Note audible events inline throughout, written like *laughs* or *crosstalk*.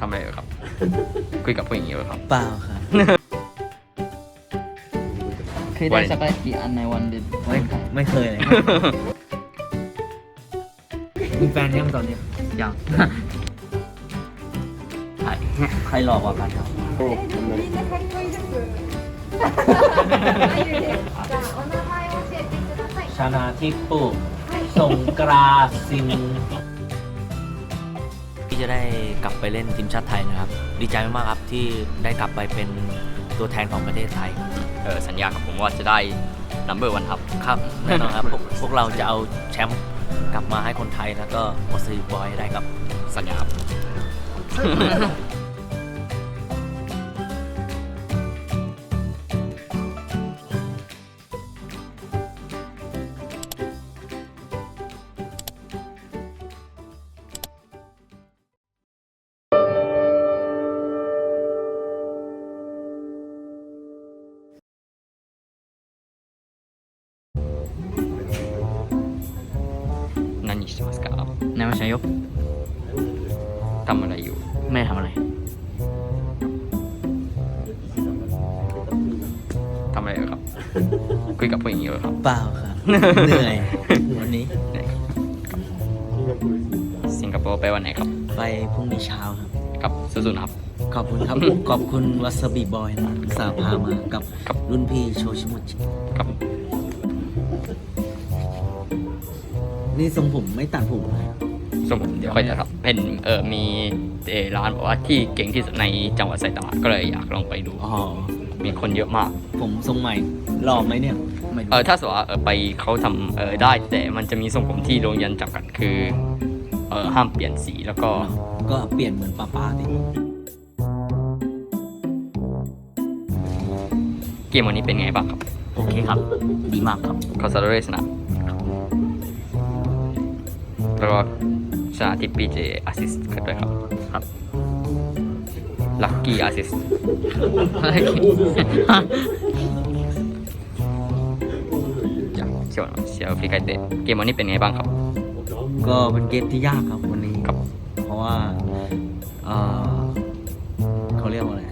ทำอะไรอยู่ครับ คุยกับผู้หญิงอยู่ครับ เปล่าครับ เคยได้ช็อกโกแลตกี่อันในวันเดือน ไม่ไม่เคยเลย มีแฟนยังตอนเนี้ย ยัง ใครหลอกกว่ากันครับ みんなかっこいいです。じゃあお名前を教えてください。 ชานาทิปุสงกราซิง ที่จะได้กลับไปเล่นทีมชาติไทยนะครับ ดีใจมากๆครับที่ได้กลับไปเป็นตัวแทนของประเทศไทย เออสัญญากับผมว่าจะได้ number one ครับ ครับแน่นอนครับพวกพวกเราจะเอาแชมป์กลับมาให้คนไทยแล้วก็ออสเตรเลียบอยให้ได้ครับ สัญญาครับ してますかなりましたよทำอะไรอยู่ แม่ทำอะไรทำอะไรอยู่ครับ คุยกับผู้หญิงอยู่ครับ เปล่าครับ เหนื่อย วันนี้สิงคโปร์ไปวันไหนครับ ไปพรุ่งนี้เช้าครับ ครับสู้ๆนะครับ ขอบคุณครับ ขอบคุณวัสบีบอยนะสาพามากับรุ่นพี่โชชิมุจิครับ นี่ทรงผมไม่ตัดผมเลยสมมติเดี๋ยวค่อยจะครับเป็นเออมีเออร้านบอกว่าที่เก่งที่สุดในจังหวัดไซตามะก็เลยอยากลองไปดู อ๋อ มีคนเยอะมาก ผมทรงใหม่หล่อไหมเนี่ย ไม่รู้เออถ้าสมมติว่าเออไปเขาทำเออได้ แต่มันจะมีทรงผมที่โรงเรียนจำกัดคือเออห้ามเปลี่ยนสีแล้วก็ ก็เปลี่ยนเหมือนป้าป้าดิเกมวันนี้เป็นไงบ้างครับ โอเคครับ ดีมากครับคอสซาโดเรสนะ แล้วก็ชนะทิปปีเจอาซิสกันด้วยครับครับลักกี้อาซิสอเชียวเชียวฟรีไก่เตะเกมวันนี้เป็นไงบ้างครับ ก็เป็นเกมที่ยากครับวันนี้เพราะว่าเขาเรียกว่าอะไร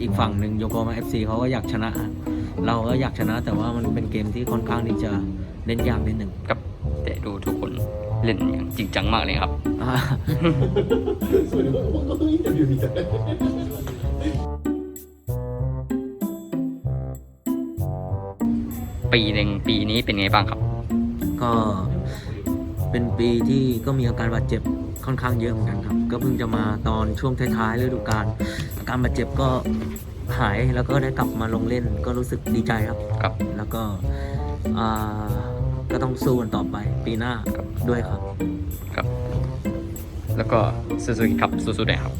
อีกฝั่งหนึ่งโยโกมาเอฟซีเขาก็อยากชนะ เราก็อยากชนะแต่ว่ามันเป็นเกมที่ค่อนข้างที่จะเล่นยากนิดหนึ่งครับแตะดู เล่นอย่างจริงจังมากเลยครับอ่าปีหนึ่งปีนี้เป็นไงบ้างครับ ก็เป็นปีที่ก็มีอาการบาดเจ็บค่อนข้างเยอะเหมือนกันครับ ก็เพิ่งจะมาตอนช่วงท้ายๆฤดูกาลอาการบาดเจ็บก็หายแล้วก็ได้กลับมาลงเล่นก็รู้สึกดีใจครับ ครับ แล้วก็อ่า ก็ต้องสู้กันต่อไปปีหน้าครับด้วยครับ ครับ แล้วก็ซูซูกิครับซูซูได้ครับ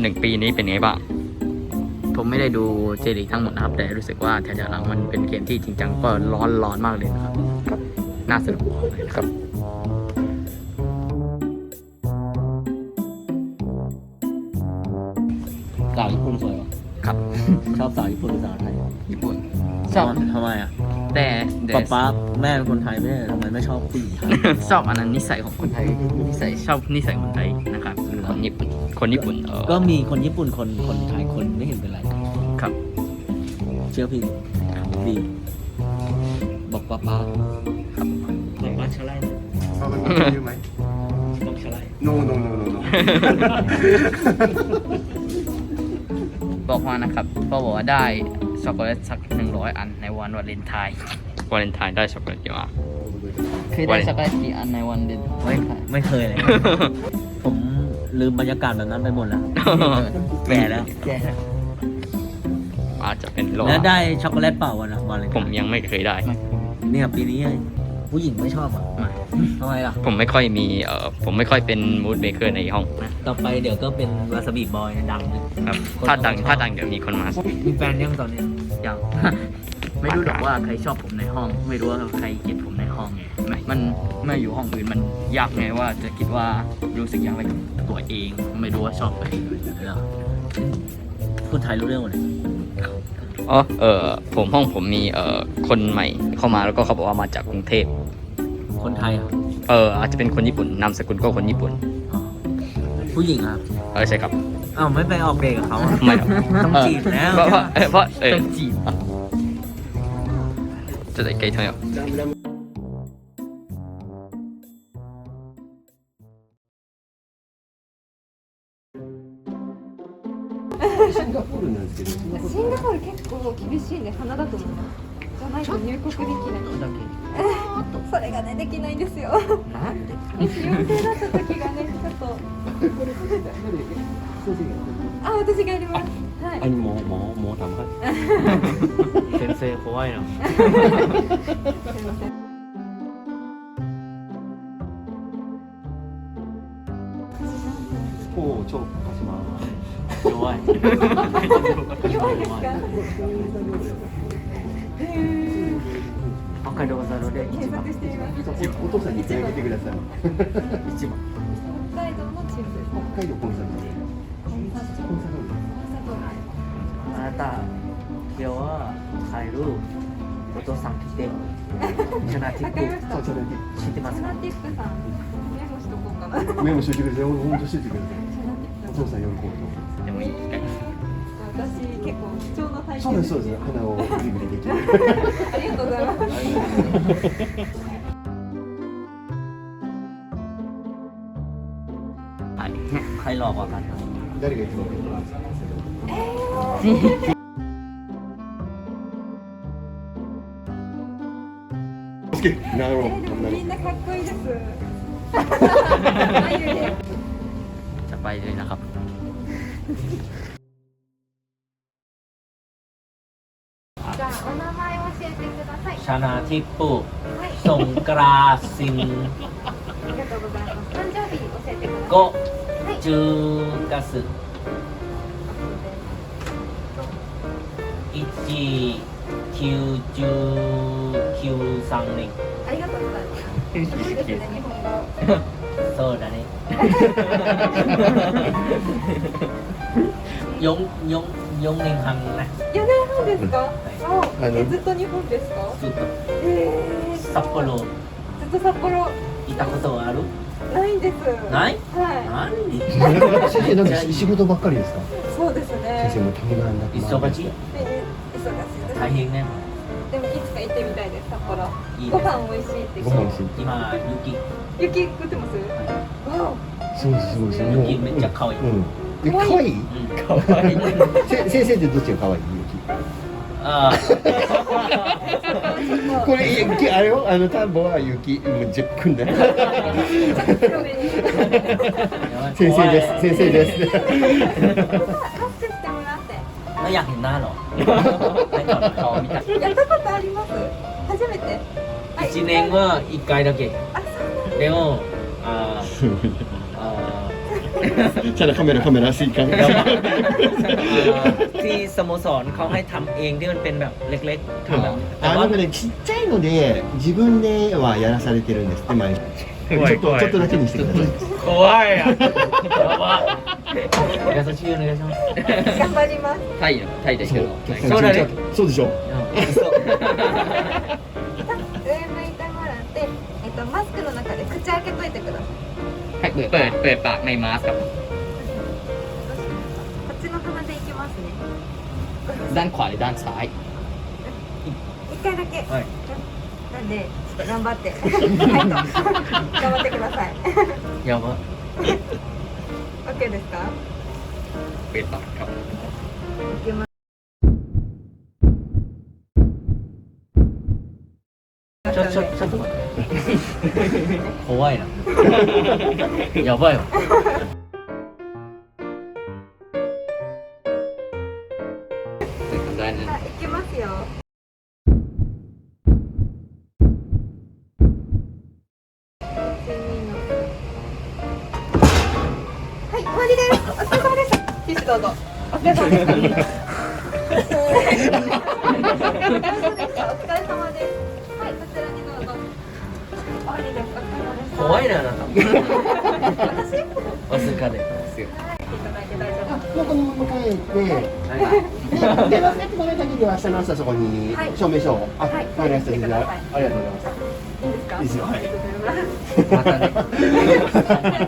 หนึ่งปีนี้เป็นไงบ้าง ผมไม่ได้ดูเจลีกทั้งหมดนะครับ แต่รู้สึกว่าแถวๆหลังมันเป็นเกมที่จริงจังก็ร้อนร้อนมากเลยนะครับ น่าสนุกเลยนะครับ ชอบสาวญี่ปุ่นหรือสาวไทยญี่ปุ่นชอบทำไมอะแต่แต่ป๊าป๊าแม่เป็นคนไทยไม่ใช่เหรอทำไมไม่ชอบผู้หญิงไทยชอบอันนั้นนิสัยของคนไทยนิสัยชอบนิสัยคนไทยนะครับคนญี่ปุ่นคนญี่ปุ่นเออก็มีคนญี่ปุ่นคนคนไทยคนไม่เห็นเป็นไรครับ เชื่อพี่ดีบอกป๊าป๊าครับบอกว่าชะไลเอามันต้องยืมไหมบอกชะไล no no no no no บอกมานะครับพ่อบอกว่าได้ช็อกโกแลตสักหนึ่งร้อยอันในวันวาเลนไทน์วาเลนไทน์ได้ช็อกโกแลตเยอะมาก เคยได้ช็อกโกแลตกี่อันในวันเดือนไม่ไม่เคยเลย ผมลืมบรรยากาศแบบนั้นไปหมดแล้ว แก่แล้ว แก่อาจจะเป็นโลแล้วได้ช็อกโกแลตเปล่าวันนะวันเลยผมยังไม่เคยได้เนี่ยปีนี้ ผู้หญิงไม่ชอบอะทำไมล่ะ ผมไม่ค่อยมีเออผมไม่ค่อยเป็นมูดเบเกอร์ในห้องนะต่อไปเดี๋ยวก็เป็นวาซาบิบอยดังนะครับคนถ้าดังชอบถ้าดังเดี๋ยวมีคนมา มีแฟนยังตอนเนี้ยยัง ไม่รู้หรอกว่าใครชอบผมในห้อง ไม่รู้ว่าใครเกลียดผมในห้องไงมันเมื่ออยู่ห้องอื่นมันยากไงว่าจะคิดว่ารู้สึกอย่างไรกับตัวเอง ไม่รู้ว่าชอบใครเหรอพูดไทยรู้เรื่องหมดเลย อ๋อเออผมห้องผมมีเอ่อคนใหม่เข้ามาแล้วก็เขาบอกว่ามาจากกรุงเทพคนไทยอะเอออาจจะเป็นคนญี่ปุ่นนามสกุลก็คนญี่ปุ่นอ๋อผู้หญิงอะเออใช่ครับอ้าวไม่ไปออกเดทกับเขาอะไม่ครับต้องจีบแล้วเพราะเพราะเออเพราะเออต้องจีบจะได้เกย์เท่าไหร่ シンガポールなんですけど、シンガポール結構厳しいね鼻だと思うじゃないと入国できな。いそれがねできないんですよ。なんでもし陽性だった時がねちょっと。あ私がやりますはいもうもうもう頑張って。先生怖いな。すいませんこう超鹿島。弱い弱いですか？北海道ザルで検索してみますお父さんにつなげてください。一番北海道の地図北海道コンサル。コンサートコンサル。あなた今日は帰るお父さん来て *laughs* シャナティップそうそれで知ってますかシャナティップさんメモしとこうかなメモしておいてください。本当してください。おプ父さん喜ぶと。でもいい機会私結構貴重な体験そうですそうです。鼻をグリグリできる。ありがとうございますはいใครหลอกกว่ากัน 誰が一番好きなるほどえー、でもみんなかっこいいです。 眉毛 จะไปเลยนะครับ じゃあお名前教えてください。 ชานาทิปปุ はい สงกราซิง ありがとうございます。誕生日教えてください。 โกะ はい。 จูกัสึอิจิคิวจูคิวซังนิง ありがとうございます。いいですね、日本語。 そうだね *laughs* 四四四年半ね。四年半ですか？あ、えずっと日本ですか？ずっと。えー、札幌。ずっと札幌。いたことはある？ないんです。ない？はい。先生なんか仕事ばっかりですか？そうですね。先生も大変なんだ。忙しい？忙しい。大変ね。でも。行ってみたいです札幌。いいご飯美味しいって聞ご飯今雪。雪降ってます、わすすう雪めっちゃ可愛い。うん。え可愛い。可愛い？*laughs* 先生ってどっちが可愛い？ああ *laughs* これ雪あれよ。あの田んぼは雪。もう十分だ先生です。先生です。タッ *laughs* 顔見たやったことあります？初めて？一年は一回だけ。あ、でもああฉันนะคาเมร่าคาที่สโมสรเขาให้ทำเองที่มันเป็นแบบเล็กๆทำแบบあว่าねちっちゃいので自分ではやらされてるんですって毎日。ちょっとちょっとだけにしてください怖いやば優しいお願いします頑張ります。タイのタイですけどそうだねそうでしょ上向いてもらって、えっとマスクの中で口開けといてください。ให้เปิดเปิดเปิดปากในมาสก์ครับ こっちの鼻でいきますね。 ด้านขวาหรือด้านซ้าย 一回だけ。はい なんで頑張って。頑張ってください。やば。オッケーですか？ベタいちょちょちょっと待って。怖いな。やばいわ。はい、終わりです。お疲れ様でした。ティッシュどうぞ。お疲れ様でした。お疲れ様です。はい、こちらにどうぞ。終わりです。お疲れ様でした。怖いなあなた私。はい、いただいて大丈夫。ここに迎えてはいで忘れてもらには明日の朝そこにはい証明書をはいましたじゃあありがとうございます。いいはい。またね。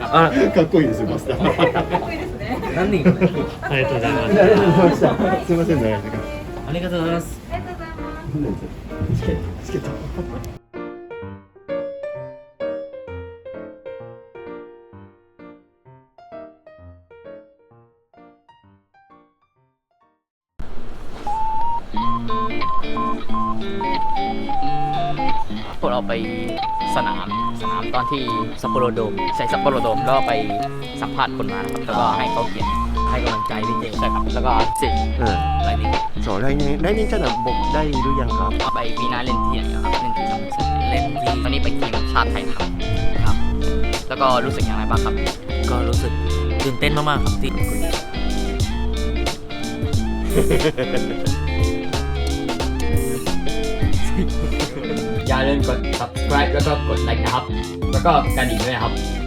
あ *laughs* かっこいいですよマスター。かっこいいですね。何人ありがとうございます。ありがとうございました。すいません長い時間ありがとうございます。ありがとうございます。*laughs* チケット。チケット ตอนที่ซัปโปโรโดมใส่ซัปโปโรโดมก็ไปสัมภาษณ์คนมานะครับแล้วก็ให้เขาเขียนให้กำลังใจพี่เจใช่ครับแล้วก็สิบเอออะไรนี้สอนได้ไงได้นี่จะหนับบกได้หรือยังครับ ไปวีน้าเล่นที่ไหนครับเล่นที่ซัมซุงเล่นที่ตอนนี้ไปทีมชาติไทยครับครับ แล้วก็รู้สึกอย่างไรบ้างครับ ก็รู้สึกตื่นเต้นมากๆครับที่ อย่าลืมกด subscribe แล้วก็กดไลค์นะครับ แล้วก็กระดิ่งด้วยนะครับ